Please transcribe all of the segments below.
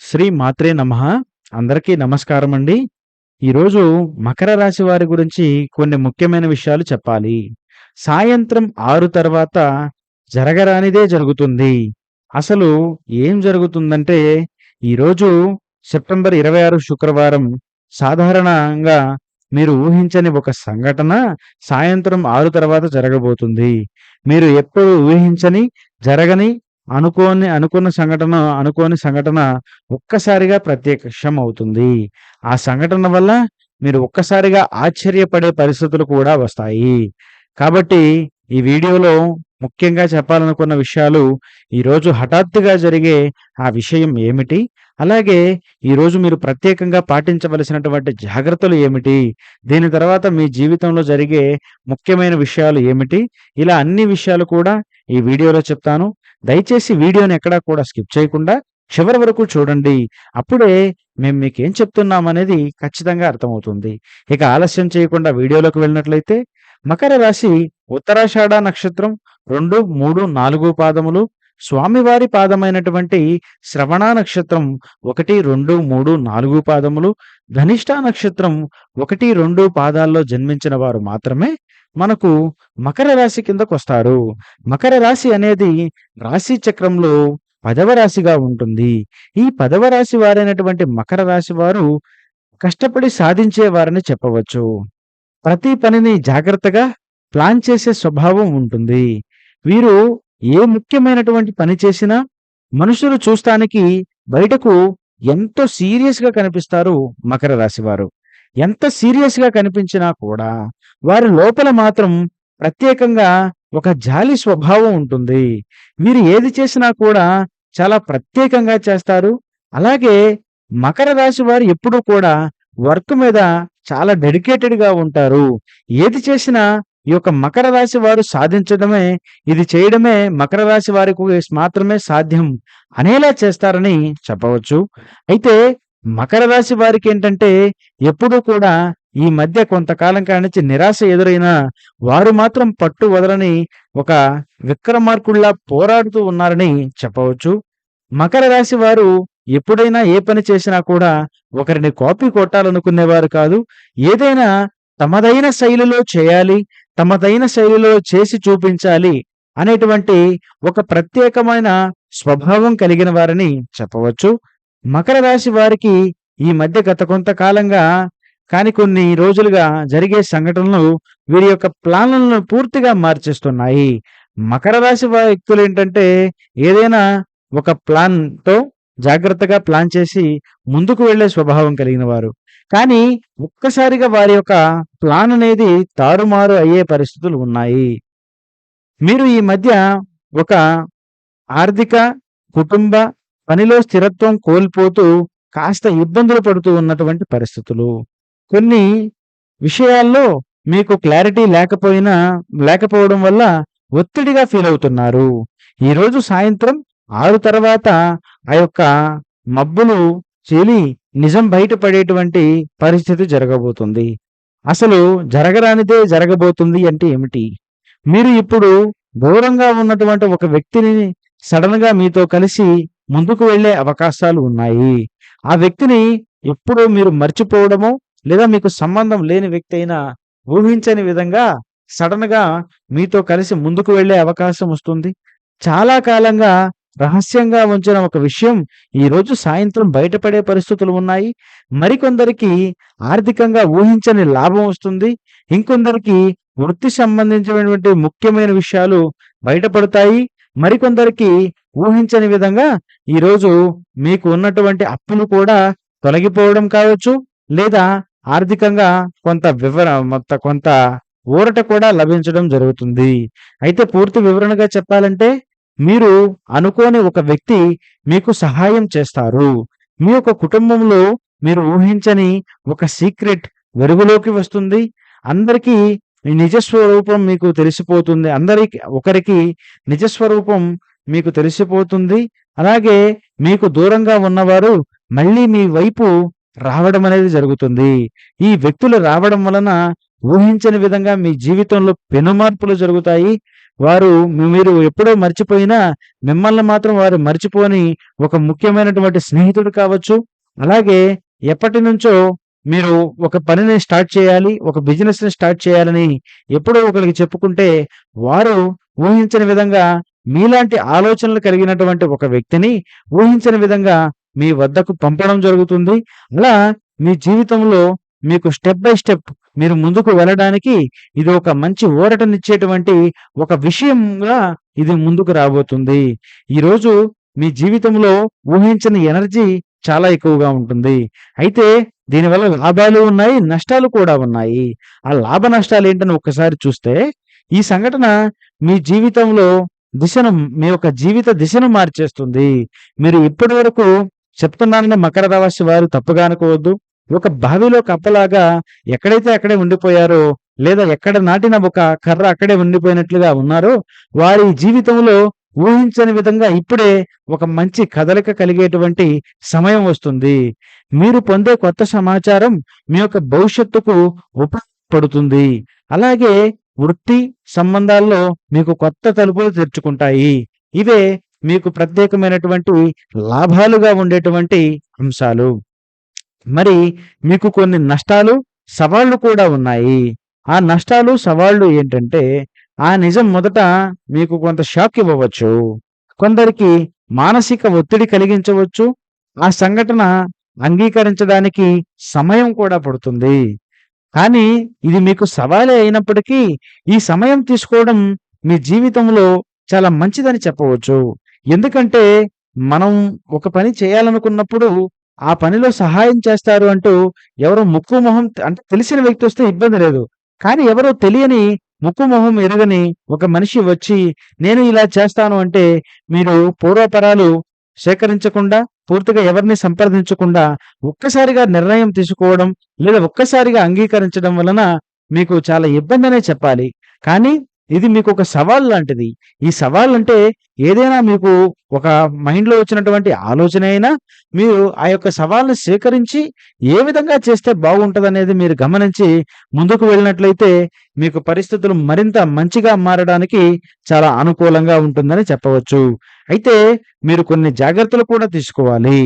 శ్రీ మాత్రే నమః. అందరికీ నమస్కారం అండి ఈరోజు మకర రాశి వారి గురించి కొన్ని ముఖ్యమైన విషయాలు చెప్పాలి. సాయంత్రం ఆరు తర్వాత జరగరానిదే జరుగుతుంది. అసలు ఏం జరుగుతుందంటే ఈరోజు సెప్టెంబర్ ఇరవై ఆరు శుక్రవారం సాధారణంగా మీరు ఊహించని ఒక సంఘటన సాయంత్రం ఆరు తర్వాత జరగబోతుంది. మీరు ఎప్పుడు ఊహించని జరగని అనుకోని అనుకున్న సంఘటన అనుకోని సంఘటన ఒక్కసారిగా ప్రత్యక్షం అవుతుంది. ఆ సంఘటన వల్ల మీరు ఒక్కసారిగా ఆశ్చర్యపడే పరిస్థితులు కూడా వస్తాయి. కాబట్టి ఈ వీడియోలో ముఖ్యంగా చెప్పాలనుకున్న విషయాలు ఈరోజు హఠాత్తుగా జరిగే ఆ విషయం ఏమిటి? అలాగే ఈరోజు మీరు ప్రత్యేకంగా పాటించవలసినటువంటి జాగ్రత్తలు ఏమిటి? దీని తర్వాత మీ జీవితంలో జరిగే ముఖ్యమైన విషయాలు ఏమిటి? ఇలా అన్ని విషయాలు కూడా ఈ వీడియోలో చెప్తాను. దయచేసి వీడియోని ఎక్కడా కూడా స్కిప్ చేయకుండా చివరి వరకు చూడండి. అప్పుడే మేము మీకు ఏం చెప్తున్నాం అనేది ఖచ్చితంగా అర్థమవుతుంది. ఇక ఆలస్యం చేయకుండా వీడియోలోకి వెళ్ళినట్లయితే మకర రాశి ఉత్తరాషాఢ నక్షత్రం రెండు మూడు నాలుగు పాదములు స్వామివారి పాదమైనటువంటి శ్రవణ నక్షత్రం ఒకటి రెండు మూడు నాలుగు పాదములు ధనిష్ట నక్షత్రం ఒకటి రెండు పాదాల్లో జన్మించిన వారు మాత్రమే మనకు మకర రాశి కిందకు వస్తారు. మకర రాశి అనేది రాశి చక్రంలో పదవ రాశిగా ఉంటుంది. ఈ పదవ రాశి వారైనటువంటి మకర రాశి వారు కష్టపడి సాధించేవారని చెప్పవచ్చు. ప్రతి పనిని జాగ్రత్తగా ప్లాన్ చేసే స్వభావం ఉంటుంది. వీరు ఏ ముఖ్యమైనటువంటి పని చేసినా మనుషులు చూస్తానికి బయటకు ఎంతో సీరియస్గా కనిపిస్తారు మకర రాశివారు ఎంత సీరియస్గా కనిపించినా కూడా వారి లోపల మాత్రం ప్రత్యేకంగా ఒక జాలి స్వభావం ఉంటుంది. వీరు ఏది చేసినా కూడా చాలా ప్రత్యేకంగా చేస్తారు. అలాగే మకర రాశి వారు ఎప్పుడూ కూడా వర్క్ మీద చాలా డెడికేటెడ్గా ఉంటారు. ఏది చేసినా ఈ యొక్క మకర రాశి వారు సాధించడమే ఇది చేయడమే మకర రాశి వారికి మాత్రమే సాధ్యం అనేలా చేస్తారని చెప్పవచ్చు. అయితే మకర రాశి వారికి ఏంటంటే ఎప్పుడూ కూడా ఈ మధ్య కొంతకాలం కానించి నిరాశ ఎదురైనా వారు మాత్రం పట్టు వదలని ఒక విక్రమార్కుల్లా పోరాడుతూ ఉన్నారని చెప్పవచ్చు. మకర రాశి వారు ఎప్పుడైనా ఏ పని చేసినా కూడా ఒకరిని కాపీ కొట్టాలనుకునేవారు కాదు. ఏదైనా తమదైన శైలిలో చేయాలి తమదైన శైలిలో చేసి చూపించాలి అనేటువంటి ఒక ప్రత్యేకమైన స్వభావం కలిగిన వారని చెప్పవచ్చు. మకర రాశి వారికి ఈ మధ్య గత కొంతకాలంగా కాని కొన్ని రోజులుగా జరిగే సంఘటనలు వీరి యొక్క ప్లాన్లను పూర్తిగా మార్చేస్తున్నాయి. మకర రాశి వ్యక్తులు ఏంటంటే ఏదైనా ఒక ప్లాన్తో జాగ్రత్తగా ప్లాన్ చేసి ముందుకు వెళ్ళే స్వభావం కలిగిన వారు. కానీ ఒక్కసారిగా వారి యొక్క ప్లాన్ అనేది తారుమారు అయ్యే పరిస్థితులు ఉన్నాయి. మీరు ఈ మధ్య ఒక ఆర్థిక కుటుంబ పనిలో స్థిరత్వం కోల్పోతూ కాస్త ఇబ్బందులు పడుతూ ఉన్నటువంటి పరిస్థితులు. కొన్ని విషయాల్లో మీకు క్లారిటీ లేకపోయినా లేకపోవడం వల్ల ఒత్తిడిగా ఫీల్ అవుతున్నారు. ఈరోజు సాయంత్రం ఆరు తర్వాత ఆ యొక్క మబ్బులు చేలి నిజం బయటపడేటువంటి పరిస్థితి జరగబోతుంది. అసలు జరగరానిదే జరగబోతుంది అంటే ఏమిటి? మీరు ఇప్పుడు దూరంగా ఉన్నటువంటి ఒక వ్యక్తిని సడన్గా మీతో కలిసి ముందుకు వెళ్ళే అవకాశాలు ఉన్నాయి. ఆ వ్యక్తిని ఎప్పుడూ మీరు మర్చిపోవడమో లేదా మీకు సంబంధం లేని వ్యక్తి అయినా ఊహించని విధంగా సడన్గా మీతో కలిసి ముందుకు వెళ్ళే అవకాశం వస్తుంది. చాలా కాలంగా రహస్యంగా ఉంచిన ఒక విషయం ఈరోజు సాయంత్రం బయటపడే పరిస్థితులు ఉన్నాయి. మరికొందరికి ఆర్థికంగా ఊహించని లాభం వస్తుంది. ఇంకొందరికి వృత్తి సంబంధించినటువంటి ముఖ్యమైన విషయాలు బయటపడతాయి. మరికొందరికి ఊహించని విధంగా ఈరోజు మీకు ఉన్నటువంటి అప్పులు కూడా తొలగిపోవడం కావచ్చు. లేదా ఆర్థికంగా కొంత వివర కొంత ఊరట కూడా లభించడం జరుగుతుంది. అయితే పూర్తి వివరణగా చెప్పాలంటే మీరు అనుకోని ఒక వ్యక్తి మీకు సహాయం చేస్తారు. మీ యొక్క కుటుంబంలో మీరు ఊహించని ఒక సీక్రెట్ వెలుగులోకి వస్తుంది. అందరికీ మీ నిజస్వరూపం మీకు తెలిసిపోతుంది. అందరికి ఒకరికి నిజస్వరూపం మీకు తెలిసిపోతుంది. అలాగే మీకు దూరంగా ఉన్నవారు మళ్ళీ మీ వైపు రావడం అనేది జరుగుతుంది. ఈ వ్యక్తులు రావడం వలన ఊహించని విధంగా మీ జీవితంలో పెనుమార్పులు జరుగుతాయి. వారు మీరు ఎప్పుడో మర్చిపోయినా మిమ్మల్ని మాత్రం వారు మర్చిపోని ఒక ముఖ్యమైనటువంటి స్నేహితుడు కావచ్చు. అలాగే ఎప్పటి నుంచో మీరు ఒక పనిని స్టార్ట్ చేయాలి ఒక బిజినెస్ని స్టార్ట్ చేయాలని ఎప్పుడో ఒకరికి చెప్పుకుంటే వారు ఊహించని విధంగా మీలాంటి ఆలోచనలు కలిగినటువంటి ఒక వ్యక్తిని ఊహించని విధంగా మీ వద్దకు పంపడం జరుగుతుంది. అలా మీ జీవితంలో మీకు స్టెప్ బై స్టెప్ మీరు ముందుకు వెళ్ళడానికి ఇది ఒక మంచి ఊరటనిచ్చేటువంటి ఒక విషయంగా ఇది ముందుకు రాబోతుంది. ఈరోజు మీ జీవితంలో ఊహించని ఎనర్జీ చాలా ఎక్కువగా ఉంటుంది. అయితే దీనివల్ల లాభాలు ఉన్నాయి నష్టాలు కూడా ఉన్నాయి. ఆ లాభ నష్టాలు ఏంటని ఒక్కసారి చూస్తే ఈ సంఘటన మీ జీవితంలో దిశను మీ యొక్క జీవిత దిశను మార్చేస్తుంది. మీరు ఇప్పటి వరకు చెప్తున్నానని మకర రాశి వారు తప్పుగా అనుకోవద్దు. ఒక బావిలో కప్పలాగా ఎక్కడైతే అక్కడే ఉండిపోయారో లేదా ఎక్కడ నాటిన ఒక కర్ర అక్కడే ఉండిపోయినట్లుగా ఉన్నారో వారి జీవితంలో ఊహించని విధంగా ఇప్పుడే ఒక మంచి కదలిక కలిగేటువంటి సమయం వస్తుంది. మీరు పొందే కొత్త సమాచారం మీ యొక్క భవిష్యత్తుకు ఉపయోగపడుతుంది. అలాగే వృత్తి సంబంధాల్లో మీకు కొత్త తలుపులు తెరుచుకుంటాయి. ఇవే మీకు ప్రత్యేకమైనటువంటి లాభాలుగా ఉండేటువంటి అంశాలు. మరి మీకు కొన్ని నష్టాలు సవాళ్ళు కూడా ఉన్నాయి. ఆ నష్టాలు సవాళ్ళు ఏంటంటే ఆ నిజం మొదట మీకు కొంత షాక్ ఇవ్వవచ్చు. కొందరికి మానసిక ఒత్తిడి కలిగించవచ్చు. ఆ సంఘటన అంగీకరించడానికి సమయం కూడా పడుతుంది. కానీ ఇది మీకు సవాలే అయినప్పటికీ ఈ సమయం తీసుకోవడం మీ జీవితంలో చాలా మంచిదని చెప్పవచ్చు. ఎందుకంటే మనం ఒక పని చేయాలనుకున్నప్పుడు ఆ పనిలో సహాయం చేస్తారు అంటూ ఎవరో ముక్కు మొహం అంటే తెలిసిన వ్యక్తి వస్తే ఇబ్బంది లేదు. కానీ ఎవరో తెలియని ముక్కు మొహం ఎరగని ఒక మనిషి వచ్చి నేను ఇలా చేస్తాను అంటే మీరు పూర్వపరాలు సేకరించకుండా పూర్తిగా ఎవరిని సంప్రదించకుండా ఒక్కసారిగా నిర్ణయం తీసుకోవడం లేదా ఒక్కసారిగా అంగీకరించడం వలన మీకు చాలా ఇబ్బంది అనే చెప్పాలి. కానీ ఇది మీకు ఒక సవాల్ లాంటిది. ఈ సవాల్ అంటే ఏదైనా మీకు ఒక మైండ్లో వచ్చినటువంటి ఆలోచన అయినా మీరు ఆ యొక్క సవాల్ని స్వీకరించి ఏ విధంగా చేస్తే బాగుంటుంది అనేది మీరు గమనించి ముందుకు వెళ్ళినట్లయితే మీకు పరిస్థితులు మరింత మంచిగా మారడానికి చాలా అనుకూలంగా ఉంటుందని చెప్పవచ్చు. అయితే మీరు కొన్ని జాగ్రత్తలు కూడా తీసుకోవాలి.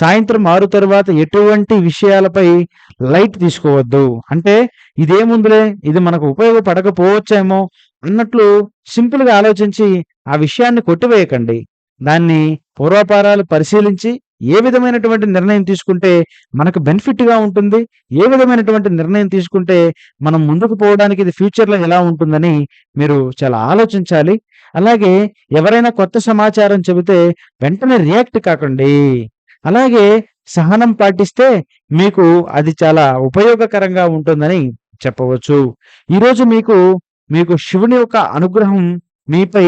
సాయంత్రం ఆరు తర్వాత ఎటువంటి విషయాలపై లైట్ తీసుకోవద్దు. అంటే ఇదేముందులే ఇది మనకు ఉపయోగపడకపోవచ్చేమో అన్నట్లు సింపుల్గా ఆలోచించి ఆ విషయాన్ని కొట్టివేయకండి. దాన్ని పూర్వాపారాలు పరిశీలించి ఏ విధమైనటువంటి నిర్ణయం తీసుకుంటే మనకు బెనిఫిట్గా ఉంటుంది ఏ విధమైనటువంటి నిర్ణయం తీసుకుంటే మనం ముందుకు పోవడానికి ఇది ఫ్యూచర్లో ఎలా ఉంటుందని మీరు చాలా ఆలోచించాలి. అలాగే ఎవరైనా కొత్త సమాచారం చెబితే వెంటనే రియాక్ట్ కాకండి. అలాగే సహనం పాటిస్తే మీకు అది చాలా ఉపయోగకరంగా ఉంటుందని చెప్పవచ్చు. ఈరోజు మీకు మీకు శివుని యొక్క అనుగ్రహం మీపై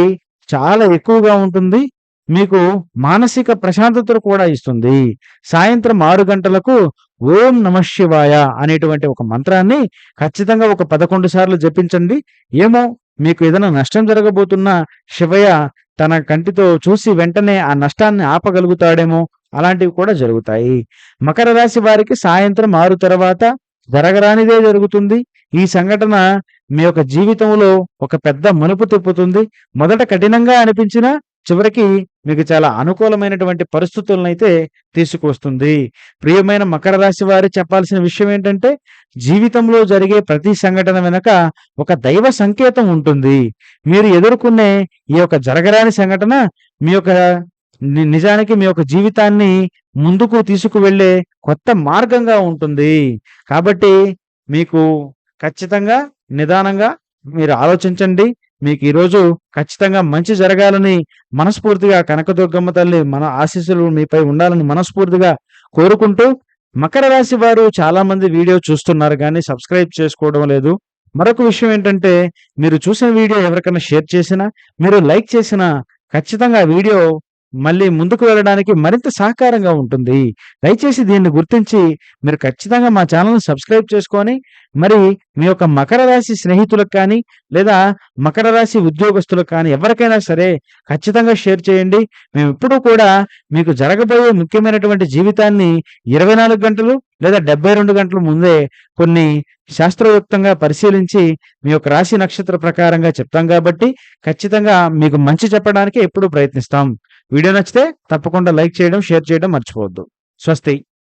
చాలా ఎక్కువగా ఉంటుంది. మీకు మానసిక ప్రశాంతతను కూడా ఇస్తుంది. సాయంత్రం ఆరు గంటలకు ఓం నమ శివాయ అనేటువంటి ఒక మంత్రాన్ని ఖచ్చితంగా ఒక పదకొండు సార్లు జపించండి. ఏమో మీకు ఏదైనా నష్టం జరగబోతున్నా శివయ్య తన కంటితో చూసి వెంటనే ఆ నష్టాన్ని ఆపగలుగుతాడేమో అలాంటివి కూడా జరుగుతాయి. మకర రాశి వారికి సాయంత్రం ఆరు తర్వాత జరగరానిదే జరుగుతుంది. ఈ సంఘటన మీ యొక్క జీవితంలో ఒక పెద్ద మలుపు తిప్పుతుంది. మొదట కఠినంగా అనిపించినా చివరికి మీకు చాలా అనుకూలమైనటువంటి పరిస్థితులను అయితే తీసుకొస్తుంది ప్రియమైన మకర రాశి వారి చెప్పాల్సిన విషయం ఏంటంటే జీవితంలో జరిగే ప్రతి సంఘటన వెనక ఒక దైవ సంకేతం ఉంటుంది. మీరు ఎదుర్కొనే ఈ యొక్క జరగరాని సంఘటన మీ యొక్క నిజానికి మీ యొక్క జీవితాన్ని ముందుకు తీసుకువెళ్ళే కొత్త మార్గంగా ఉంటుంది. కాబట్టి మీకు ఖచ్చితంగా నిదానంగా మీరు ఆలోచించండి. మీకు ఈరోజు ఖచ్చితంగా మంచి జరగాలని మనస్ఫూర్తిగా కనకదుర్గమ్మ తల్లి మన ఆశీస్సులు మీపై ఉండాలని మనస్ఫూర్తిగా కోరుకుంటూ మకర రాశి వారు చాలా మంది వీడియో చూస్తున్నారు కానీ సబ్స్క్రైబ్ చేసుకోవడం లేదు. మరొక విషయం ఏంటంటే మీరు చూసిన వీడియో ఎవరికైనా షేర్ చేసినా మీరు లైక్ చేసినా ఖచ్చితంగా వీడియో మళ్ళీ ముందుకు వెళ్ళడానికి మరింత సహకారంగా ఉంటుంది దయచేసి దీన్ని గుర్తించి మీరు ఖచ్చితంగా మా ఛానల్ని సబ్స్క్రైబ్ చేసుకొని మరి మీ యొక్క మకర రాశి స్నేహితులకు కానీ లేదా మకర రాశి ఉద్యోగస్తులకు కానీ ఎవరికైనా సరే ఖచ్చితంగా షేర్ చేయండి మేము ఎప్పుడూ కూడా మీకు జరగబోయే ముఖ్యమైనటువంటి జీవితాన్ని ఇరవై నాలుగు గంటలు లేదా 72 గంటల ముందే కొన్ని శాస్త్రయుక్తంగా పరిశీలించి మీ యొక్క రాశి నక్షత్ర ప్రకారంగా చెప్తాం కాబట్టి ఖచ్చితంగా మీకు మంచి చెప్పడానికి ఎప్పుడూ ప్రయత్నిస్తాం. వీడియో నచ్చితే తప్పకుండా లైక్ చేయడం, షేర్ చేయడం మర్చిపోవద్దు. స్వస్తి.